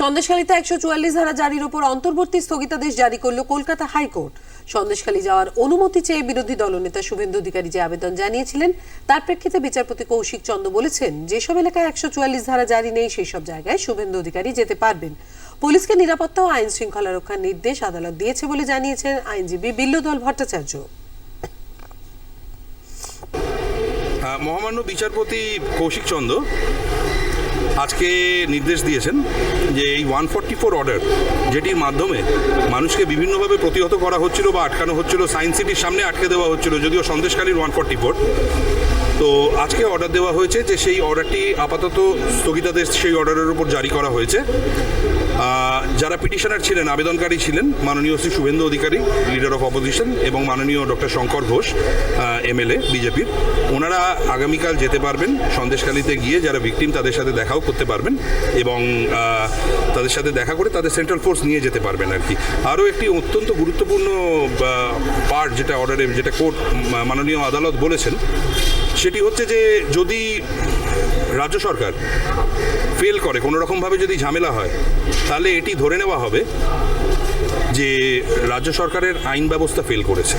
সন্দেশখালীতে একশো চুয়াল্লিশ ধারা জারির ওপর অন্তর্বর্তী স্থগিতাদেশ জারি করল কলকাতা হাইকোর্ট। সন্দেশখালী যাওয়ার অনুমতি চেয়ে বিরোধী দলনেতা শুভেন্দু অধিকারী যে আবেদন জানিয়েছিলেন, তার প্রেক্ষিতে বিচারপতি কৌশিক চন্দ বলেছেন, যেসব এলাকায় একশো চুয়াল্লিশ ধারা জারি নেই সেই সব জায়গায় শুভেন্দু অধিকারী যেতে পারবেন। পুলিশকে নিরাপত্তা ও আইন শৃঙ্খলা রক্ষার নির্দেশ আদালত দিয়েছে বলে জানিয়েছেন আইনজীবী বিল্লুদল ভট্টাচার্য। মহামান্য বিচারপতি কৌশিক চন্দ আজকে নির্দেশ দিয়েছেন যে এই ওয়ান ফর্টি ফোর অর্ডার যেটির মাধ্যমে মানুষকে বিভিন্নভাবে প্রতিহত করা হচ্ছিল বা আটকানো হচ্ছিল সায়েন্স সিটির সামনে আটকে দেওয়া হচ্ছিল, যদিও সন্দেশকালীর ওয়ান ফর্টি ফোর। তো আজকে অর্ডার দেওয়া হয়েছে যে সেই অর্ডারটি আপাতত স্থগিতাদেশ, সেই অর্ডারের উপর জারি করা হয়েছে। যারা পিটিশনার ছিলেন, আবেদনকারী ছিলেন, মাননীয় Shri Suvendu Adhikari leader of opposition এবং মাননীয় ডক্টর শঙ্কর ঘোষ এমএলএ বিজেপির ওনারা আগামীকাল যেতে পারবেন, সন্দেশখালিতে গিয়ে যারা ভিকটিম তাদের সাথে দেখাও করতে পারবেন, এবং তাদের সাথে দেখা করে তাদের সেন্ট্রাল ফোর্স নিয়ে যেতে পারবেন আর কি। আরও একটি অত্যন্ত গুরুত্বপূর্ণ পার্ট যেটা অর্ডারে যেটা কোর্ট মাননীয় আদালত বলেছেন, সেটি হচ্ছে যে যদি রাজ্য সরকার ফেল করে, কোনো রকমভাবে যদি ঝামেলা হয়, তাহলে এটি ধরে নেওয়া হবে যে রাজ্য সরকারের আইন ব্যবস্থা ফেল করেছে।